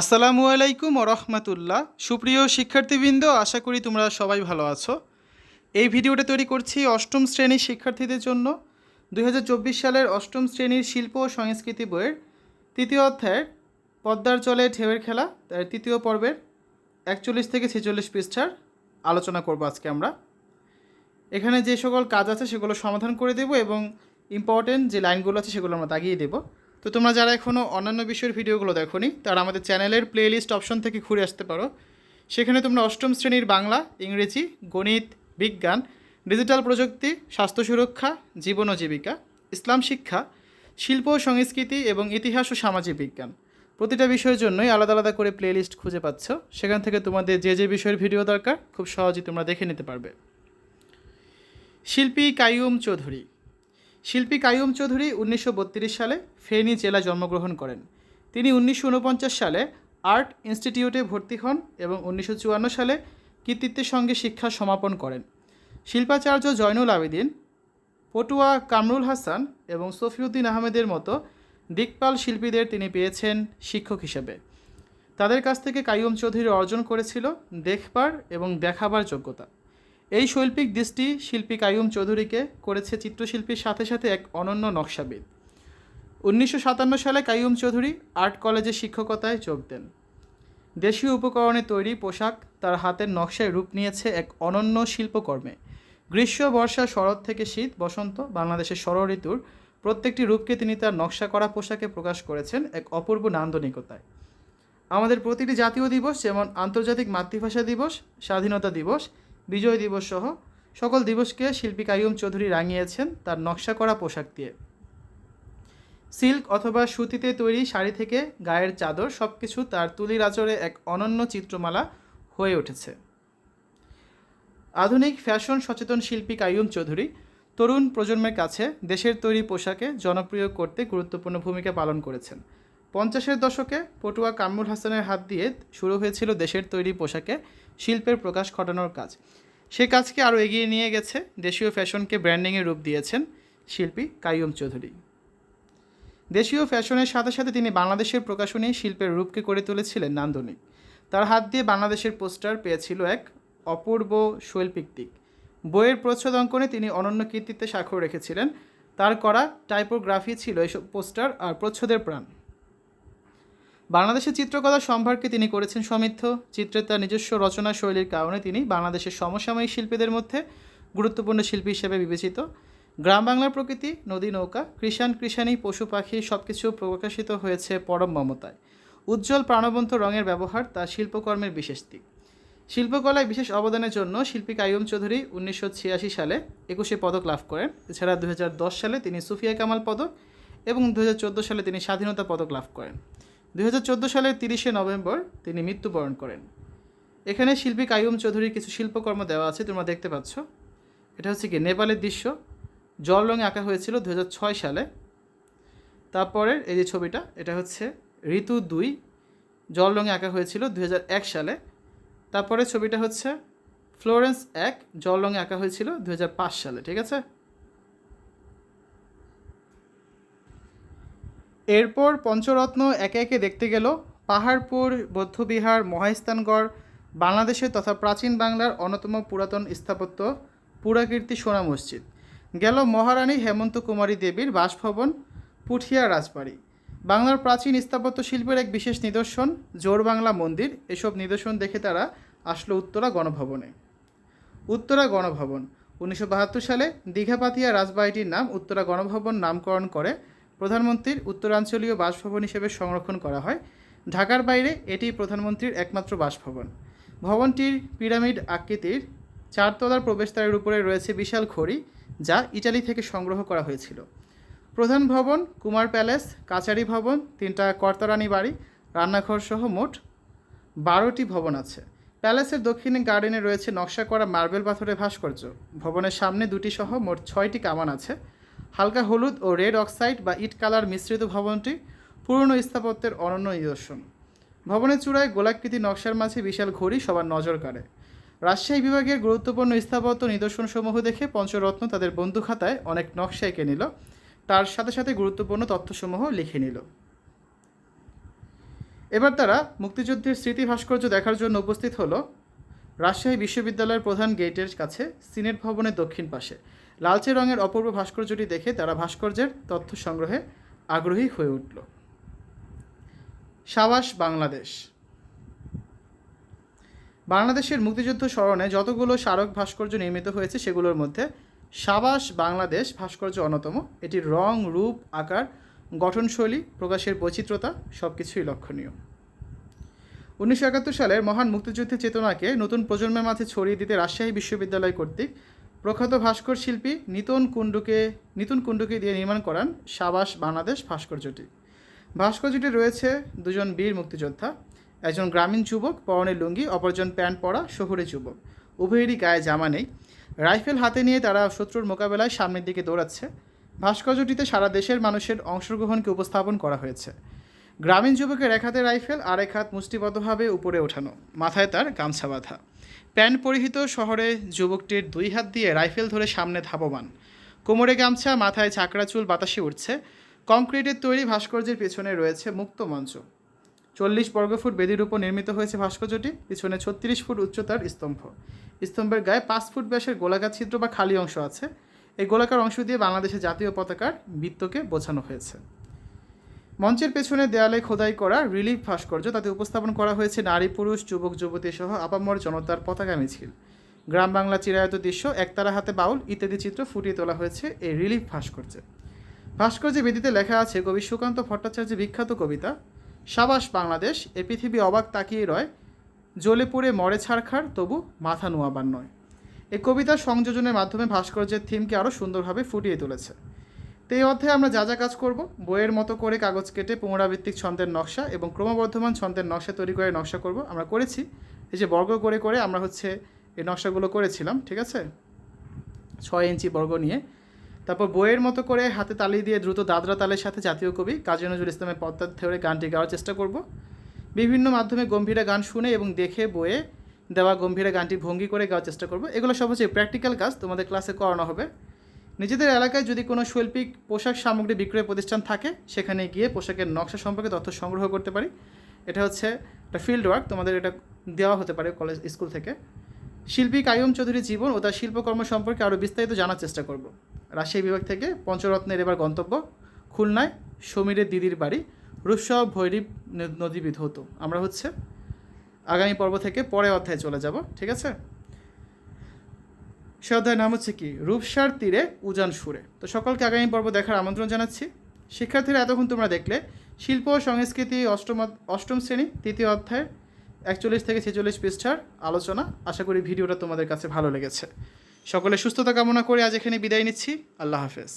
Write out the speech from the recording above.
আসসালামু আলাইকুম রহমতুল্লাহ। সুপ্রিয় শিক্ষার্থীবৃন্দ, আশা করি তোমরা সবাই ভালো আছো। এই ভিডিওটা তৈরি করছি অষ্টম শ্রেণির শিক্ষার্থীদের জন্য। দু হাজার চব্বিশ সালের অষ্টম শ্রেণির শিল্প ও সংস্কৃতি বইয়ের তৃতীয় অধ্যায়ের পদ্মার জলে ঢেউয়ের খেলা, তার তৃতীয় পর্বের একচল্লিশ থেকে ছেচল্লিশ পৃষ্ঠার আলোচনা করব আজকে আমরা। এখানে যে সকল কাজ আছে সেগুলো সমাধান করে দেব এবং ইম্পর্টেন্ট যে লাইনগুলো আছে সেগুলো আমরা দাগিয়ে দেবো। তো তোমরা যারা এখনও অন্যান্য বিষয়ের ভিডিওগুলো দেখোনি, তারা আমাদের চ্যানেলের প্লেলিস্ট অপশন থেকে ঘুরে আসতে পারো। সেখানে তোমরা অষ্টম শ্রেণির বাংলা, ইংরেজি, গণিত, বিজ্ঞান ডিজিটাল প্রযুক্তি, স্বাস্থ্য সুরক্ষা, জীবন ও জীবিকা, ইসলাম শিক্ষা, শিল্প ও সংস্কৃতি এবং ইতিহাস ও সামাজিক বিজ্ঞান। প্রতিটা বিষয়ের জন্যই আলাদা আলাদা করে প্লেলিস্ট খুঁজে পাচ্ছ। সেখান থেকে তোমাদের যে যে বিষয়ের ভিডিও দরকার, খুব সহজেই তোমরা দেখে নিতে পারবে। শিল্পী কাইয়ুম চৌধুরী শিল্পী কাইয়ুম চৌধুরী উনিশশো বত্রিশ সালে ফেনী জেলায় জন্মগ্রহণ করেন। তিনি উনিশশো ঊনপঞ্চাশ সালে আর্ট ইনস্টিটিউটে ভর্তি হন এবং উনিশশো চুয়ান্ন সালে কৃতিত্বের সঙ্গে শিক্ষা সমাপন করেন। শিল্পাচার্য জয়নুল আবেদিন, পটুয়া কামরুল হাসান এবং সফিউদ্দিন আহমেদের মতো দিকপাল শিল্পীদের তিনি পেয়েছেন শিক্ষক হিসেবে। তাদের কাছ থেকে কাইয়ুম চৌধুরী অর্জন করেছিল দেখবার এবং দেখাবার যোগ্যতা। এই শৈল্পিক দৃষ্টি শিল্পী কাইয়ুম চৌধুরীকে করেছে চিত্রশিল্পীর সাথে সাথে এক অনন্য নকশাবিদ। উনিশশো সাতান্ন সালে কাইয়ুম চৌধুরী আর্ট কলেজে শিক্ষকতায় যোগ দেন। দেশীয় উপকরণে তৈরি পোশাক তার হাতের নকশায় রূপ নিয়েছে এক অনন্য শিল্পকর্মে। গ্রীষ্ম, বর্ষা, শরৎ থেকে শীত, বসন্ত, বাংলাদেশের ষড় ঋতুর প্রত্যেকটি রূপকে তিনি তার নকশা করা পোশাকে প্রকাশ করেছেন এক অপূর্ব নান্দনিকতায়। আমাদের প্রতিটি জাতীয় দিবস যেমন আন্তর্জাতিক মাতৃভাষা দিবস, স্বাধীনতা দিবস বিজয় দিবস সহ সকল দিবসকে শিল্পী কাইয়ুম চৌধুরী রাঙিয়েছেন তার নকশা করা পোশাক দিয়ে। সিল্ক অথবা সুতিতে তৈরি শাড়ি থেকে গায়ের চাদর সব কিছু তার তুলির আচরে এক অনন্য চিত্রমালা হয়ে উঠেছে। আধুনিক ফ্যাশন সচেতন শিল্পী কাইয়ুম চৌধুরী তরুণ প্রজন্মের কাছে দেশের তৈরি পোশাকে জনপ্রিয় করতে গুরুত্বপূর্ণ ভূমিকা পালন করেছেন। পঞ্চাশের দশকে পটুয়া কামরুল হাসানের হাত দিয়ে শুরু হয়েছিল দেশের তৈরি পোশাকে শিল্পের প্রকাশ ঘটানোর কাজ। সে কাজকে আরও এগিয়ে নিয়ে গেছে দেশীয় ফ্যাশনকে ব্র্যান্ডিংয়ের রূপ দিয়েছেন শিল্পী কাইয়ুম চৌধুরী। দেশীয় ফ্যাশনের সাথে সাথে তিনি বাংলাদেশের প্রকাশনী শিল্পের রূপকে করে তুলেছিলেন নান্দনিক। তার হাত দিয়ে বাংলাদেশের পোস্টার পেয়েছিল এক অপূর্ব শৈল্পিক দিক। বইয়ের প্রচ্ছদ অঙ্কনে তিনি অনন্য কীর্তিত্বে স্বাক্ষর রেখেছিলেন। তার করা টাইপোগ্রাফি ছিল এসব পোস্টার আর প্রচ্ছদের প্রাণ। বাংলাদেশের চিত্রকলা সম্ভারকে তিনি করেছেন সমৃদ্ধ। চিত্রের তার নিজস্ব রচনা শৈলীর কারণে তিনি বাংলাদেশের সমসাময়িক শিল্পীদের মধ্যে গুরুত্বপূর্ণ শিল্পী হিসেবে বিবেচিত। গ্রাম বাংলার প্রকৃতি, নদী নৌকা, কৃষাণ কৃষাণী, পশু পাখি সব কিছু প্রকাশিত হয়েছে পরম মমতায়। উজ্জ্বল প্রাণবন্ত রঙের ব্যবহার তার শিল্পকর্মের বিশেষ দিক। শিল্পকলায় বিশেষ অবদানের জন্য শিল্পী কাইয়ুম চৌধুরী উনিশশো ছিয়াশি সালে একুশে পদক লাভ করেন। এছাড়া দু হাজার দশ সালে তিনি সুফিয়া কামাল পদক এবং দু হাজার চোদ্দ সালে তিনি স্বাধীনতা পদক লাভ করেন। দুই হাজার চোদ্দ সালের তিরিশে নভেম্বর তিনি মৃত্যুবরণ করেন। এখানে শিল্পী কাইয়ুম চৌধুরীর কিছু শিল্পকর্ম দেওয়া আছে, তোমরা দেখতে পাচ্ছ। এটা হচ্ছে কি, নেপালের দৃশ্য। জল রঙে আঁকা হয়েছিল দু হাজার ছয় সালে। তারপরের এই যে ছবিটা, এটা হচ্ছে ঋতু দুই। জল রঙে আঁকা হয়েছিল দু হাজার এক সালে। তারপরে ছবিটা হচ্ছে ফ্লোরেন্স এক। জল রঙে আঁকা হয়েছিল দু হাজার পাঁচ সালে, ঠিক আছে? এরপর পঞ্চরত্ন একে একে দেখতে গেল। পাহাড়পুর, বৌদ্ধবিহার, মহাস্থানগড়, বাংলাদেশের তথা প্রাচীন বাংলার অন্যতম পুরাতন স্থাপত্য পুরাকীর্তি সোনা মসজিদ। গেল মহারানী হেমন্ত কুমারী দেবীর বাসভবন, পুঠিয়া রাজবাড়ি। বাংলার প্রাচীন স্থাপত্য শিল্পের এক বিশেষ নিদর্শন, জোর বাংলা মন্দির। এসব নিদর্শন দেখে তারা আসলো উত্তরা গণভবনে। উত্তরা গণভবন। উনিশশো বাহাত্তর সালে দীঘাপাতিয়া রাজবাড়িটির নাম উত্তরা গণভবন নামকরণ করে। প্রধানমন্ত্রীর উত্তরাঞ্চলীয় বাসভবন হিসেবে সংরক্ষণ করা হয়। ঢাকার বাইরে এটি প্রধানমন্ত্রীর একমাত্র বাসভবন। ভবনটির পিরামিড আকৃতির চারতলার প্রবেশদ্বারের উপরে রয়েছে বিশাল ঘড়ি, যা ইটালি থেকে সংগ্রহ করা হয়েছিল। প্রধান ভবন, কুমার প্যালেস কাচারি ভবন, তিনটা কর্তারানী বাড়ি, রান্নাঘর সহ মোট বারোটি ভবন আছে। প্যালেসের দক্ষিণে গার্ডেনে রয়েছে নকশা করা মার্বেল পাথরের ভাস্কর্য। ভবনের সামনে দুটি সহ মোট ছয়টি কামান আছে। হালকা হলুদ ও রেড অক্সাইড বা ইট কালার মিশ্রিত ভবনটি পুরনো স্থাপত্যের অনন্য নিদর্শন। ভবনের চূড়ায় গোলাকৃতি নকশার মাঝে বিশাল ঘড়ি সবার নজর কাড়ে। রাজশাহী বিভাগের গুরুত্বপূর্ণ স্থাপত্য নিদর্শনসমূহ দেখে পঞ্চরত্ন তাদের বন্ধু খাতায় অনেক নকশা এঁকে নিল। তার সাথে সাথে গুরুত্বপূর্ণ তথ্যসমূহ লিখে নিল। এবার তারা মুক্তিযুদ্ধের স্মৃতি ভাস্কর্য দেখার জন্য উপস্থিত হলো রাজশাহী বিশ্ববিদ্যালয়ের প্রধান গেটের কাছে সিনেট ভবনের দক্ষিণ পাশে। লালচে রঙের অপূর্ব ভাস্কর্যটি দেখে তারা ভাস্কর্যের তথ্য সংগ্রহে আগ্রহী হয়ে উঠল। সাবাস বাংলাদেশ। বাংলাদেশের মুক্তিযুদ্ধ স্মরণে যতগুলো স্মারক ভাস্কর্য নির্মিত হয়েছে, সেগুলোর মধ্যে সাবাস বাংলাদেশ ভাস্কর্য অন্যতম। এটির রং, রূপ, আকার, গঠনশৈলী, প্রকাশের বৈচিত্র্যতা সব কিছুই লক্ষণীয়। উনিশশো একাত্তর সালের মহান মুক্তিযুদ্ধের চেতনাকে নতুন প্রজন্মের মাঝে ছড়িয়ে দিতে রাজশাহী বিশ্ববিদ্যালয় কর্তৃক প্রখ্যাত ভাস্কর শিল্পী নিতন কুণ্ডুকে, নিতুন কুণ্ডুকে দিয়ে নির্মাণ করান সাবাস বাংলাদেশ ভাস্কর্যটি ভাস্কর্যটি রয়েছে দুজন বীর মুক্তিযোদ্ধা, একজন গ্রামীণ যুবক পরনে লুঙ্গি, অপরজন প্যান্ট পরা শহুরে যুবক। উভয়েরই গায়ে জামা নেই। রাইফেল হাতে নিয়ে তারা শত্রুর মোকাবেলায় সামনের দিকে দৌড়াচ্ছে। ভাস্কর্যটিতে সারা দেশের মানুষের অংশগ্রহণকে উপস্থাপন করা হয়েছে। গ্রামীণ যুবকের এক হাতে রাইফেল, আর এক হাত মুষ্টিবদ্ধভাবে উপরে ওঠানো, মাথায় তার গামছা বাঁধা। প্যান্ট পরিহিত শহরে যুবকটির দুই হাত দিয়ে রাইফেল ধরে সামনে ধাবমান। কোমরে গামছা, মাথায় চাকরা চুল, বাতাসে উঠছে কংক্রিটের তৈরি ভাস্কর্যের পেছনে রয়েছে মুক্ত মঞ্চ। চল্লিশ বর্গফুট বেদির উপর নির্মিত হয়েছে ভাস্কর্যটি, পিছনে ছত্রিশ ফুট উচ্চতার স্তম্ভ। স্তম্ভের গায়ে পাঁচ ফুট ব্যাসের গোলাকার ছিদ্র বা খালি অংশ আছে। এই গোলাকার অংশ দিয়ে বাংলাদেশের জাতীয় পতাকার বৃত্তকে বোঝানো হয়েছে। মঞ্চের পেছনে দেয়ালে খোদাই করা রিলিফ ভাস্কর্য, তাতে উপস্থাপন করা হয়েছে নারী পুরুষ, যুবক, যুবতী সহ আপামর জনতার পতাকা মিছিল। গ্রাম বাংলা চিরায়ত দৃশ্য, একতারা হাতে বাউল, ইত্যাদি চিত্র ফুটিয়ে তোলা হয়েছে এই রিলিফ ভাস্কর্যে। ভাস্কর্যে বেদিতে লেখা আছে কবি সুকান্ত ভট্টাচার্যের বিখ্যাত কবিতা, সাবাস বাংলাদেশ, এ পৃথিবী অবাক তাকিয়ে রয়, জ্বলে পুড়ে মরে ছাড়খার তবু মাথা নোয়াবার নয়। এই কবিতার সংযোজনের মাধ্যমে ভাস্কর্যের থিমকে আরও সুন্দরভাবে ফুটিয়ে তুলেছে। তো এই অধ্যায়ে আমরা যা যা কাজ করব, বইয়ের মতো করে কাগজ কেটে পুনরাবৃত্তিক ছন্দের নকশা এবং ক্রমবর্ধমান ছন্দের নকশা তৈরি করে নকশা করব। আমরা করেছি, এই যে বর্গ করে করে আমরা হচ্ছে এই নকশাগুলো করেছিলাম, ঠিক আছে? ছয় ইঞ্চি বর্গ নিয়ে। তারপর বইয়ের মতো করে হাতে তালি দিয়ে দ্রুত দাদরা তালের সাথে জাতীয় কবি কাজী নজরুল ইসলামের পদ্মার ধরে গানটি গাওয়ার চেষ্টা করব। বিভিন্ন মাধ্যমে গম্ভীরা গান শুনে এবং দেখে বইয়ে দেওয়া গম্ভীরা গানটি ভঙ্গি করে গাওয়ার চেষ্টা করব। এগুলো সব হচ্ছে প্র্যাকটিক্যাল কাজ, তোমাদের ক্লাসে করানো হবে। নিজেদের এলাকায় যদি কোনো শৈল্পিক পোশাক সামগ্রী বিক্রয় প্রতিষ্ঠান থাকে, সেখানে গিয়ে পোশাকের নকশা সম্পর্কে তথ্য সংগ্রহ করতে পারি। এটা হচ্ছে একটা ফিল্ড ওয়ার্ক তোমাদের এটা দেওয়া হতে পারে কলেজ স্কুল থেকে। শিল্পী কায়ুম চৌধুরীর জীবন ও তার শিল্পকর্ম সম্পর্কে আরও বিস্তারিত জানার চেষ্টা করব। রাজশাহী বিভাগ থেকে পঞ্চরত্নের এবার গন্তব্য, খুলনায় সমীরের দিদির বাড়ি, রূপসহ ভৈরব নদী বিধৌত। আমরা হচ্ছে আগামী পর্ব থেকে পরে অধ্যায়ে চলে যাব, ঠিক আছে? সে অধ্যায়ের নাম হচ্ছে কি? রূপসার তীরে উজান সুরে। তো সকলকে আগামী পর্ব দেখার আমন্ত্রণ জানাচ্ছি। শিক্ষার্থীরা, এতক্ষণ তোমরা দেখলে, শিল্প, সংস্কৃতি, অষ্টম অষ্টম শ্রেণি, তৃতীয় অধ্যায়ের একচল্লিশ থেকে ছেচল্লিশ পৃষ্ঠার আলোচনা। আশা করি ভিডিওটা তোমাদের কাছে ভালো লেগেছে। সকলে সুস্থতা কামনা করে আজ এখানে বিদায় নিচ্ছি। আল্লাহ হাফেজ।